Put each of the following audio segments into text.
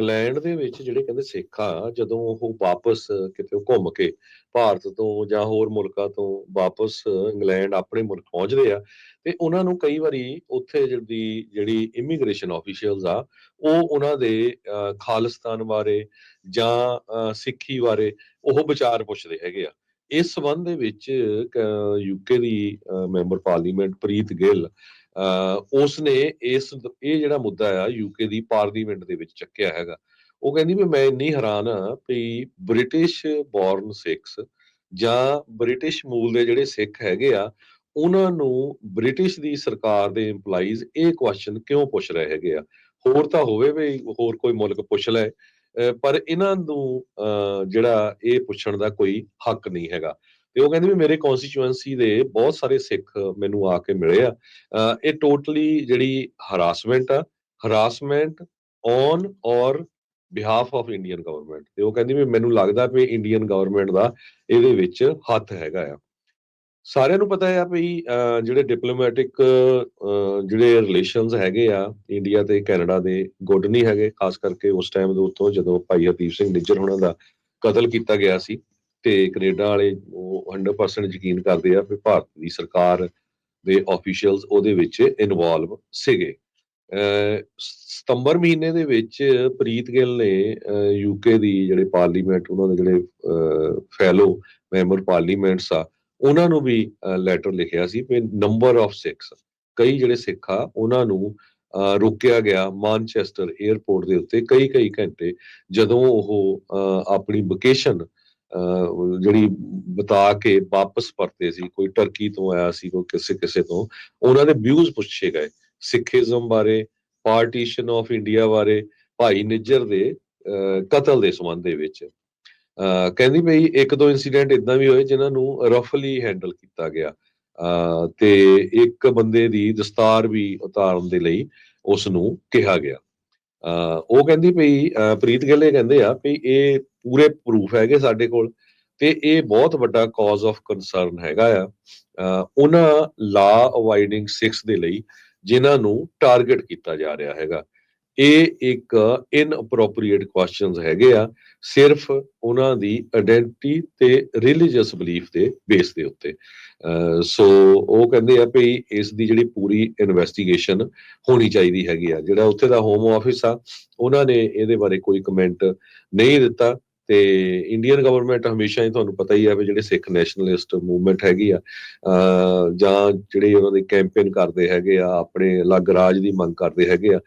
England ਦੇ ਵਿੱਚ ਜਿਹੜੇ ਕਹਿੰਦੇ ਸਿੱਖ ਆ, ਜਦੋਂ ਉਹ ਵਾਪਸ ਕਿਤੇ ਘੁੰਮ ਕੇ ਭਾਰਤ ਤੋਂ ਜਾਂ ਹੋਰ ਮੁਲਕਾਂ ਤੋਂ ਵਾਪਸ ਇੰਗਲੈਂਡ ਆਪਣੇ ਮੁਲਕ ਪਹੁੰਚਦੇ ਆ, ਤੇ ਉਹਨਾਂ ਨੂੰ ਕਈ ਵਾਰੀ ਉੱਥੇ ਜਿਹੜੀ ਜਿਹੜੀ ਇਮੀਗ੍ਰੇਸ਼ਨ ਆਫੀਸ਼ੀਅਲਸ ਆ, ਉਹ ਉਹਨਾਂ ਦੇ ਖਾਲਿਸਤਾਨ ਬਾਰੇ ਜਾਂ ਸਿੱਖੀ ਬਾਰੇ ਉਹ ਵਿਚਾਰ ਪੁੱਛਦੇ ਹੈਗੇ ਆ। ਇਸ ਸੰਬੰਧ ਦੇ ਵਿੱਚ ਯੂਕੇ ਦੀ ਮੈਂਬਰ ਪਾਰਲੀਮੈਂਟ ਪ੍ਰੀਤ ਗਿੱਲ ਉਸ ਨੇ ਇਸ ਇਹ ਜਿਹੜਾ ਮੁੱਦਾ ਆ ਯੂਕੇ ਦੀ ਪਾਰਲੀਮੈਂਟ ਦੇ ਵਿੱਚ ਚੱਕਿਆ ਹੈਗਾ। ਉਹ ਕਹਿੰਦੀ ਵੀ ਮੈਂ ਇੰਨੀ ਹੈਰਾਨ ਆ ਵੀ ਬ੍ਰਿਟਿਸ਼ ਬੌਰਨ ਸਿੱਖਸ ਜਾਂ ਬ੍ਰਿਟਿਸ਼ ਮੂਲ ਦੇ ਜਿਹੜੇ ਸਿੱਖ ਹੈਗੇ ਆ, ਉਹਨਾਂ ਨੂੰ ਬ੍ਰਿਟਿਸ਼ ਦੀ ਸਰਕਾਰ ਦੇ EMPLOYEES ਇਹ ਕੁਐਸਚਨ ਕਿਉਂ ਪੁੱਛ ਰਹੇ ਹੈਗੇ ਆ? ਹੋਰ ਤਾਂ ਹੋਵੇ ਵੀ ਹੋਰ ਕੋਈ ਮੁਲਕ ਪੁੱਛ ਲੈ ਅਹ ਪਰ ਇਹਨਾਂ ਨੂੰ, ਅਹ ਜਿਹੜਾ ਇਹ ਪੁੱਛਣ ਦਾ ਕੋਈ ਹੱਕ ਨਹੀਂ ਹੈਗਾ। ਤੇ ਉਹ ਕਹਿੰਦੇ ਵੀ ਮੇਰੇ ਕਨਸਟੀਚੁਐਂਸੀ ਦੇ ਬਹੁਤ ਸਾਰੇ ਸਿੱਖ ਮੈਨੂੰ ਆ ਕੇ ਮਿਲੇ ਆ। ਇਹ ਟੋਟਲੀ ਜਿਹੜੀ ਹਰਾਸਮੈਂਟ ਆ harassment on or behalf of Indian government ਤੇ ਉਹ ਕਹਿੰਦੀ ਵੀ ਮੈਨੂੰ ਲੱਗਦਾ ਵੀ ਇੰਡੀਅਨ ਗਵਰਨਮੈਂਟ ਦਾ ਇਹਦੇ ਵਿੱਚ ਹੱਥ ਹੈਗਾ ਆ। ਸਾਰਿਆਂ ਨੂੰ ਪਤਾ ਹੈ ਵੀ ਜਿਹੜੇ ਡਿਪਲੋਮੈਟਿਕ ਜਿਹੜੇ ਰਿਲੇਸ਼ਨਸ ਹੈਗੇ ਆ ਇੰਡੀਆ ਤੇ ਕੈਨੇਡਾ ਦੇ ਗੁੱਡ ਨਹੀਂ ਹੈਗੇ, ਖਾਸ ਕਰਕੇ ਉਸ ਟਾਈਮ ਦੇ ਉੱਤੋਂ ਜਦੋਂ ਭਾਈ ਹਰਦੀਪ ਸਿੰਘ ਨਿੱਜਰ ਹੋਣਾ ਦਾ ਕਤਲ ਕੀਤਾ ਗਿਆ ਸੀ। ਤੇ ਕੈਨੇਡਾ ਵਾਲੇ ਉਹ 100% ਯਕੀਨ ਕਰਦੇ ਆ ਵੀ ਭਾਰਤ ਦੀ ਸਰਕਾਰ ਦੇ ਆਫੀਸ਼ੀਅਲਸ ਉਹਦੇ ਵਿੱਚ ਇਨਵੋਲਵ ਸੀਗੇ। ਸਤੰਬਰ ਮਹੀਨੇ ਦੇ ਵਿੱਚ ਪ੍ਰੀਤ ਗਿੱਲ ਨੇ ਯੂਕੇ ਦੀ ਜਿਹੜੇ ਪਾਰਲੀਮੈਂਟ ਉਹਨਾਂ ਦੇ ਜਿਹੜੇ ਫੈਲੋ ਮੈਂਬਰ ਪਾਰਲੀਮੈਂਟਸ ਆ ਉਹਨਾਂ ਨੂੰ ਵੀ ਲੈਟਰ ਲਿਖਿਆ ਸੀ ਵੀ ਨੰਬਰ ਆਫ ਸਿੱਖਸ ਕਈ ਜਿਹੜੇ ਸਿੱਖ ਆ ਉਹਨਾਂ ਨੂੰ ਅਹ, ਰੋਕਿਆ ਗਿਆ ਮਾਨਚੈਸਟਰ 에ਅਰਪੋਰਟ ਦੇ ਉੱਤੇ ਕਈ ਕਈ ਘੰਟੇ ਜਦੋਂ ਉਹ ਅਹ, ਆਪਣੀ ਵਕੇਸ਼ਨ ਜਿਹੜੀ ਬਤਾ ਕੇ ਵਾਪਸ ਪਰਤੇ ਸੀ ਕੋਈ ਟਰਕੀ ਤੋਂ ਆਇਆ ਸੀ ਕੋਈ ਕਿਸੇ ਕਿਸੇ ਤੋਂ ਉਹਨਾਂ ਦੇ ਵਿਊਜ਼ ਪੁੱਛੇ ਗਏ। ਸਿੱਖੀਜ਼ਮ ਬਾਰੇ ਪਾਰਟੀਸ਼ਨ ਆਫ ਇੰਡੀਆ ਬਾਰੇ ਭਾਈ ਨਿੱਜਰ ਦੇ ਅਹ, ਕਤਲ ਦੇ ਸੰਬੰਧ ਦੇ ਵਿੱਚ। ਅਹ, ਕਹਿੰਦੀ ਭਈ ਇੱਕ ਦੋ ਇਨਸੀਡੈਂਟ ਇਦਾਂ ਵੀ ਹੋਏ ਜਿਨ੍ਹਾਂ ਨੂੰ ਰਫਲੀ ਹੈਂਡਲ ਕੀਤਾ ਗਿਆ। ਅਹ, ਤੇ ਇੱਕ ਬੰਦੇ ਦੀ ਦਸਤਾਰ ਵੀ ਉਤਾਰਨ ਦੇ ਲਈ ਉਸ ਨੂੰ ਕਿਹਾ ਗਿਆ। ਉਹ ਕਹਿੰਦੀ ਭਈ ਅਹ, ਪ੍ਰੀਤ ਗਿੱਲ ਕਹਿੰਦੇ ਆ ਵੀ ਇਹ ਪੂਰੇ ਪ੍ਰੂਫ ਹੈਗੇ ਸਾਡੇ ਕੋਲ ਤੇ ਇਹ ਬਹੁਤ ਵੱਡਾ ਕਾਜ਼ ਆਫ ਕੰਸਰਨ ਹੈਗਾ ਆ। ਉਹਨਾਂ ਲਾ ਅਵਾਈਡਿੰਗ 6 ਦੇ ਲਈ ਜਿਨ੍ਹਾਂ ਨੂੰ ਟਾਰਗੇਟ ਕੀਤਾ ਜਾ ਰਿਹਾ ਹੈਗਾ। ਇਹ ਇੱਕ ਇਨਅਪਰੋਪਰੀਏਟ ਕੁਐਸਚਨਸ ਹੈਗੇ ਆ, ਸਿਰਫ ਉਹਨਾਂ ਦੀ ਆਇਡੈਂਟੀ ਤੇ ਰਿਲੀਜੀਅਸ ਬਲੀਫ ਦੇ ਬੇਸ ਦੇ ਉੱਤੇ। ਅਹ ਸੋ ਉਹ ਕਹਿੰਦੇ ਆ ਵੀ ਇਸ ਦੀ ਜਿਹੜੀ ਪੂਰੀ ਇਨਵੈਸਟੀਗੇਸ਼ਨ ਹੋਣੀ ਚਾਹੀਦੀ ਹੈਗੀ ਆ। ਜਿਹੜਾ ਉੱਥੇ ਦਾ ਹੋਮ ਆਫਿਸ ਆ, ਉਹਨਾਂ ਨੇ ਇਹਦੇ ਬਾਰੇ ਕੋਈ ਕਮੈਂਟ ਨਹੀਂ ਦਿੱਤਾ। ਤੇ ਇੰਡੀਅਨ ਗਵਰਨਮੈਂਟ ਹਮੇਸ਼ਾ ਹੀ ਤੁਹਾਨੂੰ ਪਤਾ ਹੀ ਆ ਵੀ ਜਿਹੜੇ ਸਿੱਖ ਨੈਸ਼ਨਲਿਸਟ ਮੂਵਮੈਂਟ ਹੈਗੀ ਆ ਜਾਂ ਜਿਹੜੇ ਉਹਨਾਂ ਦੇ ਕੈਂਪੇਨ ਕਰਦੇ ਹੈਗੇ ਆ, ਆਪਣੇ ਅਲੱਗ ਰਾਜ ਦੀ ਮੰਗ ਕਰਦੇ ਹੈਗੇ ਆ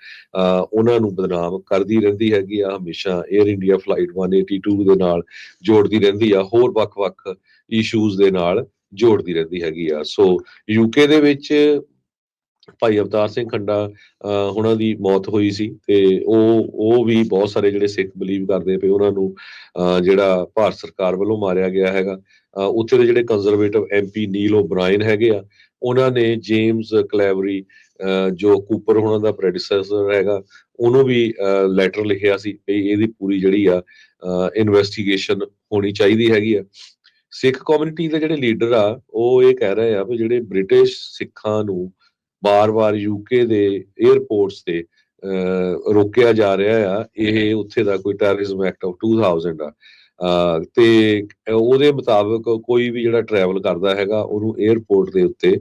ਉਹਨਾਂ ਨੂੰ ਬਦਨਾਮ ਕਰਦੀ ਰਹਿੰਦੀ ਹੈਗੀ ਆ, ਹਮੇਸ਼ਾ 에ਅਰ ਇੰਡੀਆ ਫਲਾਈਟ 182 ਦੇ ਨਾਲ ਜੋੜਦੀ ਰਹਿੰਦੀ ਆ, ਹੋਰ ਵੱਖ-ਵੱਖ ਇਸ਼ੂਜ਼ ਦੇ ਨਾਲ ਜੋੜਦੀ ਰਹਿੰਦੀ ਹੈਗੀ ਆ। ਸੋ ਯੂਕੇ ਦੇ ਵਿੱਚ ਭਾਈ ਅਵਤਾਰ ਸਿੰਘ ਖੰਡਾ, ਅਹ ਉਹਨਾਂ ਦੀ ਮੌਤ ਹੋਈ ਸੀ ਤੇ ਉਹ ਉਹ ਵੀ ਬਹੁਤ ਸਾਰੇ ਜਿਹੜੇ ਸਿੱਖ ਬਲੀਵ ਕਰਦੇ ਪਏ, ਉਹਨਾਂ ਨੂੰ, ਅਹ ਜਿਹੜਾ ਭਾਰਤ ਸਰਕਾਰ ਵੱਲੋਂ ਮਾਰਿਆ ਗਿਆ ਹੈਗਾ। ਉੱਥੇ ਦੇ ਜਿਹੜੇ ਕੰਜ਼ਰਵੇਟਿਵ ਐਮਪੀ ਨੀਲ ਓਬਰਾਇਨ ਹੈਗੇ ਆ, ਉਹਨਾਂ ਨੇ ਜੇਮਸ ਕਲੈਵਰੀ, ਅਹ ਜੋ ਕੂਪਰ ਉਹਨਾਂ ਦਾ ਪ੍ਰੈਡੀਸੈਸਰ ਹੈਗਾ, ਉਹਨੂੰ ਵੀ ਲੈਟਰ ਲਿਖਿਆ ਸੀ ਵੀ ਇਹਦੀ ਪੂਰੀ ਜਿਹੜੀ ਆ ਇਨਵੈਸਟੀਗੇਸ਼ਨ ਹੋਣੀ ਚਾਹੀਦੀ ਹੈਗੀ ਆ। ਸਿੱਖ ਕਮਿਊਨਿਟੀ ਦੇ ਜਿਹੜੇ ਲੀਡਰ ਆ, ਉਹ ਇਹ ਕਹਿ ਰਹੇ ਆ ਵੀ ਜਿਹੜੇ ਬ੍ਰਿਟਿਸ਼ ਸਿੱਖਾਂ ਨੂੰ ਬਾਰ-ਬਾਰ ਯੂਕੇ ਦੇ 에ਅਰਪੋਰਟਸ ਤੇ ਰੋਕਿਆ ਜਾ ਰਿਹਾ ਆ। ਇਹ ਉੱਥੇ ਦਾ ਕੋਈ ਟੈਰਰਿਜ਼ਮ ਐਕਟ ਆਫ 2000 ਆ। ਤੇ ਉਹਦੇ ਮੁਤਾਬਕ ਕੋਈ ਵੀ ਜਿਹੜਾ ਟਰੈਵਲ ਕਰਦਾ ਹੈਗਾ, ਉਹਨੂੰ 에ਅਰਪੋਰਟ ਦੇ ਉੱਤੇ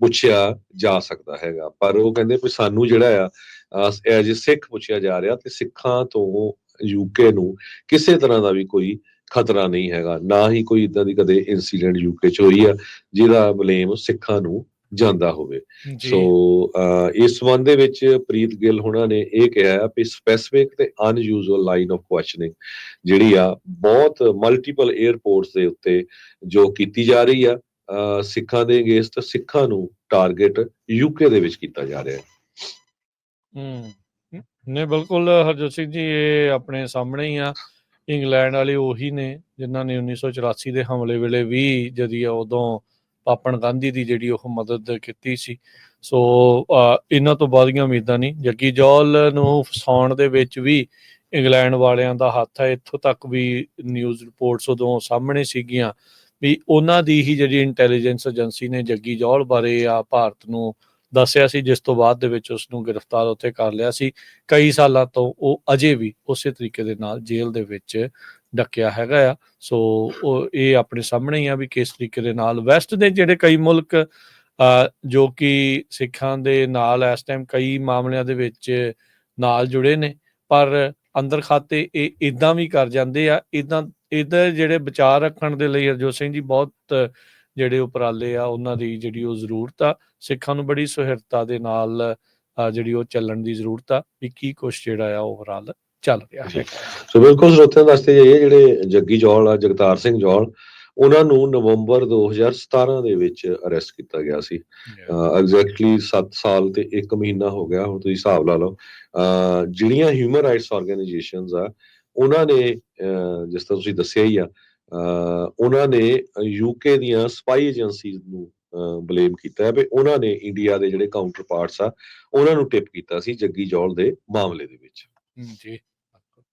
ਪੁੱਛਿਆ ਜਾ ਸਕਦਾ ਹੈਗਾ। ਪਰ ਉਹ ਕਹਿੰਦੇ ਵੀ ਸਾਨੂੰ ਜਿਹੜਾ ਆ ਐਜ ਸਿੱਖ ਪੁੱਛਿਆ ਜਾ ਰਿਹਾ ਤੇ ਸਿੱਖਾਂ ਤੋਂ ਯੂਕੇ ਨੂੰ ਕਿਸੇ ਤਰ੍ਹਾਂ ਦਾ ਵੀ ਕੋਈ ਖਤਰਾ ਨਹੀਂ ਹੈਗਾ। ਨਾ ਹੀ ਕੋਈ ਇਦਾਂ ਦੀ ਕਦੇ ਇਨਸੀਡੈਂਟ ਯੂਕੇ ਚ ਹੋਈ ਆ, ਜਿਹਦਾ ਬਲੇਮ ਸਿੱਖਾਂ ਨੂੰ ਜਾਂਦਾ ਹੋਵੇ। ਸੋ ਇਸ ਸੰਬੰਧ ਦੇ ਵਿੱਚ ਪ੍ਰੀਤ ਗਿੱਲ ਹੁਣਾਂ ਨੇ ਇਹ ਕਿਹਾ ਕਿ ਸਪੈਸਿਫਿਕ ਤੇ ਅਨਯੂਜ਼ੂਅਲ ਲਾਈਨ ਆਫ ਕੁਐਸਚਨਿੰਗ ਜਿਹੜੀ ਆ ਬਹੁਤ ਮਲਟੀਪਲ 에ਅਰਪੋਰਟਸ ਦੇ ਉੱਤੇ ਜੋ ਕੀਤੀ ਜਾ ਰਹੀ ਆ ਸਿੱਖਾਂ ਦੇ ਅਗੇਂਸਟ ਸਿੱਖਾਂ ਨੂੰ ਟਾਰਗੇਟ ਯੂਕੇ ਦੇ ਵਿੱਚ ਕੀਤਾ ਜਾ ਰਿਹਾ ਹੈ। ਹੂੰ। ਨੇ ਬਿਲਕੁਲ ਹਰਜੋਤ ਸਿੰਘ ਜੀ ਇਹ ਆਪਣੇ ਸਾਹਮਣੇ ਹੀ ਆ। ਇੰਗਲੈਂਡ ਵਾਲੇ ਉਹੀ ਨੇ ਜਿਨ੍ਹਾਂ ਨੇ 1984 ਦੇ ਹਮਲੇ ਵੇਲੇ ਵੀ ਜਦੀ ਉਦੋਂ ਪਾਪਣ ਗਾਂਧੀ ਦੀ ਜਿਹੜੀ ਉਹ ਮਦਦ ਕੀਤੀ ਸੀ। ਸੋ ਇਹਨਾਂ ਤੋਂ ਬਾਅਦੀਆਂ ਉਮੀਦਾਂ ਨਹੀਂ। ਜੱਗੀ ਜੌਲ ਨੂੰ ਫਸਾਉਣ ਦੇ ਵਿੱਚ ਵੀ ਇੰਗਲੈਂਡ ਵਾਲਿਆਂ ਦਾ ਹੱਥ ਹੈ ਇੱਥੋਂ ਤੱਕ ਵੀ ਨਿਊਜ਼ ਰਿਪੋਰਟਸ ਉਦੋਂ ਸਾਹਮਣੇ ਸੀਗੀਆਂ ਵੀ ਉਹਨਾਂ ਦੀ ਹੀ ਜਿਹੜੀ ਇੰਟੈਲੀਜੈਂਸ ਏਜੰਸੀ ਨੇ ਜੱਗੀ ਜੌਲ ਬਾਰੇ ਆ, ਭਾਰਤ ਨੂੰ ਦੱਸਿਆ ਸੀ ਜਿਸ ਤੋਂ ਬਾਅਦ ਦੇ ਵਿੱਚ ਉਸ ਨੂੰ ਗ੍ਰਿਫਤਾਰ ਉੱਥੇ ਕਰ ਲਿਆ ਸੀ। ਕਈ ਸਾਲਾਂ ਤੋਂ ਉਹ ਅਜੇ ਵੀ ਉਸੇ ਤਰੀਕੇ ਦੇ ਨਾਲ ਜੇਲ੍ਹ ਦੇ ਵਿੱਚ ਡੱਕਿਆ ਹੈਗਾ ਆ। ਸੋ ਉਹ ਇਹ ਆਪਣੇ ਸਾਹਮਣੇ ਹੀ ਆ ਵੀ ਕਿਸ ਤਰੀਕੇ ਦੇ ਨਾਲ ਵੈਸਟ ਦੇ ਜਿਹੜੇ ਕਈ ਮੁਲਕ ਅ, ਜੋ ਕਿ ਸਿੱਖਾਂ ਦੇ ਨਾਲ ਇਸ ਟਾਈਮ ਕਈ ਮਾਮਲਿਆਂ ਦੇ ਵਿੱਚ ਨਾਲ ਜੁੜੇ ਨੇ ਪਰ ਅੰਦਰ ਖਾਤੇ ਇਹ ਇਦਾਂ ਵੀ ਕਰ ਜਾਂਦੇ ਆ। ਇਦਾਂ ਇਹਦੇ ਜਿਹੜੇ ਵਿਚਾਰ ਰੱਖਣ ਦੇ ਲਈ ਹਰਜੋਤ ਸਿੰਘ ਜੀ ਬਹੁਤ ਜਿਹੜੇ ਉਪਰਾਲੇ ਆ ਉਹਨਾਂ ਦੀ ਜਿਹੜੀ ਉਹ ਜ਼ਰੂਰਤ ਆ ਸਿੱਖਾਂ ਨੂੰ ਬੜੀ ਸੁਹਿਰਤਾ ਦੇ ਨਾਲ ਜਿਹੜੀ ਉਹ ਚੱਲਣ ਦੀ ਜ਼ਰੂਰਤ ਆ ਵੀ ਕੀ ਕੁਛ ਜਿਹੜਾ ਆ ਓਵਰਆਲ ਚੱਲ ਰਿਹਾ। ਹੈ ਸੋ ਬਿਲਕੁਲ ਸਰੋਤਿਆਂ ਦੱਸਦੇ ਜਾਈਏ ਜਿਹੜੇ ਜੱਗੀ ਜੌਲ ਆ ਜਗਤਾਰ ਸਿੰਘ ਜੌਲ ਉਹਨਾਂ ਨੂੰ ਨਵੰਬਰ 2017 ਦੇ ਵਿੱਚ ਅਰੈਸਟ ਕੀਤਾ ਗਿਆ ਸੀ। ਐਗਜ਼ੈਕਟਲੀ 7 ਸਾਲ ਤੇ 1 ਮਹੀਨਾ ਹੋ ਗਿਆ ਹੁਣ ਤੁਸੀਂ ਹਿਸਾਬ ਲਾ ਲਓ। ਜਿਹੜੀਆਂ ਹਿਊਮਨ ਰਾਈਟਸ ਆਰਗੇਨਾਈਜੇਸ਼ਨਸ ਆ ਉਹਨਾਂ ਨੇ ਜਿਸ ਤਰ੍ਹਾਂ ਤੁਸੀਂ ਦੱਸਿਆ ਹੀ ਆ ਉਹਨਾਂ ਨੇ ਯੂਕੇ ਦੀਆਂ ਸਪਾਈ ਏਜੰਸੀਜ਼ ਨੂੰ ਬਲੇਮ ਕੀਤਾ ਹੈ ਵੀ ਉਹਨਾਂ ਨੇ ਇੰਡੀਆ ਦੇ ਜਿਹੜੇ ਕਾਊਂਟਰ ਪਾਰਟਸ ਆ, ਉਹਨਾਂ ਨੂੰ ਟਿਪ ਕੀਤਾ ਸੀ ਜੱਗੀ ਜੌਲ ਦੇ ਮਾਮਲੇ ਦੇ ਵਿੱਚ। ਜੀ।